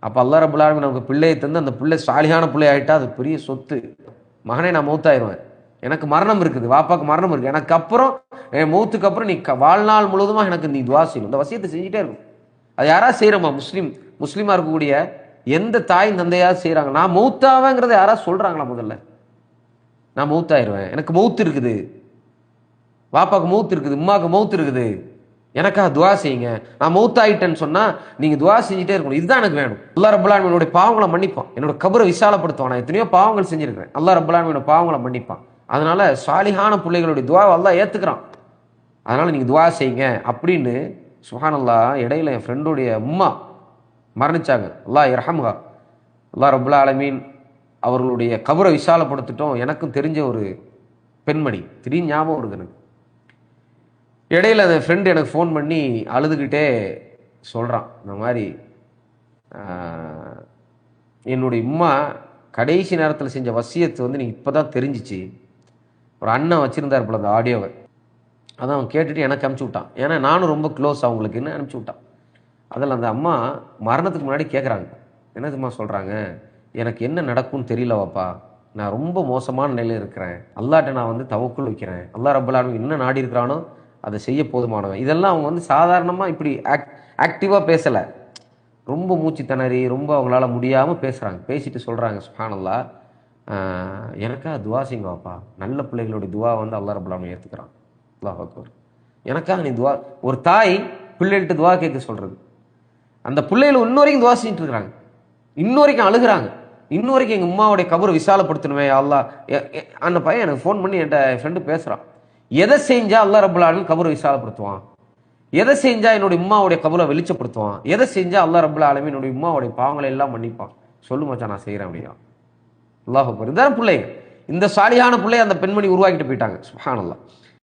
அப்போ அல்லா ரபுல் நமக்கு பிள்ளையை தந்து அந்த பிள்ளை சாலியான பிள்ளை ஆகிட்டா அது பெரிய சொத்து. மகனே நான் மௌத்தாயிருவேன். எனக்கு மரணம் இருக்குது. வாப்பாக்கு மரணம் இருக்குது எனக்கு அப்புறம் என் மூத்துக்கு அப்புறம் நீ க- வாழ்நாள் முழுவதுமாக எனக்கு நீ துவா செய்யணும். இந்த வசியத்தை செஞ்சுட்டே இருக்கும். அது யாராவது செய்கிறோமா முஸ்லீம் முஸ்லீமாக இருக்கக்கூடிய எந்த தாய் தந்தையாவது செய்கிறாங்க நான் மௌத்தாவேங்கிறத யாராவது சொல்கிறாங்களா முதல்ல? நான் மௌத்தாயிருவேன். எனக்கு மௌத்து இருக்குது. வாப்பாக்கு மௌத்து இருக்குது. உமாவுக்கு மௌத்து இருக்குது. எனக்காக துவா செய்யுங்க. நான் மௌத்தாயிட்டேன்னு சொன்னால் நீங்கள் துவா செஞ்சுட்டே இருக்கணும். இதுதான் எனக்கு வேணும். அல்லா ரபுல்லான் என்னுடைய பாவங்களை மன்னிப்பான். என்னோட கபரை விசாலப்படுத்துவான். நான் எத்தனையோ பாவங்கள் செஞ்சுருக்கிறேன். அல்லா ரபுல்லான் என்னோட பாவங்களை மன்னிப்பான். அதனால் சாலிகான பிள்ளைகளுடைய துவாவை எல்லாம் ஏற்றுக்கிறான் அதனால் நீங்கள் துவா செய்யுங்க அப்படின்னு சுஹானல்லா இடையில என் ஃப்ரெண்டுடைய உம்மா மரணிச்சாங்க. அல்லாஹ் இரஹம்ஹா. அல்லாஹ் ரபுல்லா ஆலமீன் அவர்களுடைய கபரை விசாலப்படுத்திட்டோம். எனக்கும் தெரிஞ்ச ஒரு பெண்மணி. திடீர்னு ஞாபகம் வருது எனக்கு. இடையில் அந்த ஃப்ரெண்டு எனக்கு ஃபோன் பண்ணி அழுதுகிட்டே சொல்கிறான் இந்த மாதிரி என்னுடைய உம்மா கடைசி நேரத்தில் செஞ்ச வசியத்தை வந்து நீ இப்போ தான் தெரிஞ்சிச்சு. ஒரு அண்ணன் வச்சுருந்தார் போல அந்த ஆடியோவை அதான் அவன் கேட்டுட்டு எனக்கு அனுப்பிச்சி விட்டான். ஏன்னா நானும் ரொம்ப க்ளோஸ் அவங்களுக்குன்னு அனுப்பிச்சி விட்டான். அதில் அந்த அம்மா மரணத்துக்கு முன்னாடி கேட்குறாங்க என்னதும்மா சொல்கிறாங்க எனக்கு என்ன நடக்கும்னு தெரியலவாப்பா நான் ரொம்ப மோசமான நிலையில் இருக்கிறேன். அல்லாட்ட நான் வந்து தவக்குள் வைக்கிறேன். அல்லா ரப்பலாலும் என்ன நாடி இருக்கிறானோ அதை செய்ய போதுமானவன். இதெல்லாம் அவங்க வந்து சாதாரணமாக இப்படி ஆக் ஆக்டிவாக பேசலை. ரொம்ப மூச்சு திணறி ரொம்ப அவங்களால முடியாமல் பேசுகிறாங்க பேசிட்டு சொல்கிறாங்க சுஹானல்லா எனக்கா துவா செய்வாப்பா நல்ல பிள்ளைகளுடைய துவா வந்து அல்லா ரபுல்லாமல் ஏற்றுக்கிறான் அல்லாஹ் அக்பர். எனக்காக நீ துவா ஒரு தாய் பிள்ளைகிட்ட துவா கேட்க சொல்கிறது அந்த பிள்ளைகள் இன்ன வரைக்கும் துவா செஞ்சுட்டு இருக்கிறாங்க. இன்ன வரைக்கும் அழுகிறாங்க. இன்ன வரைக்கும் எங்கள் உமாவுடைய கபரை விசாலப்படுத்தணுமே அல்லா அந்த பையன் எனக்கு ஃபோன் பண்ணி என்கிட்ட ஃப்ரெண்டு பேசுகிறான் எதை செஞ்சா அல்லா ரபுல்லாலும் கபரை விசாலப்படுத்துவான்? எதை செஞ்சா என்னுடைய உம்மாவுடைய கபரை வெளிச்சப்படுத்துவான்? எதை செஞ்சா அல்லா ரபுல் ஆலமீன் என்னுடைய உம்மாவுடைய பாவங்களை எல்லாம் மன்னிப்பான்? சொல்லு மச்சா நான் செய்கிறேன் அப்படியா? அல்லாஹ் அக்பர். பிள்ளைங்க. இந்த சாலியான பிள்ளைய அந்த பெண்மணி உருவாக்கிட்டு போயிட்டாங்க. சுஹானல்லாஹ்.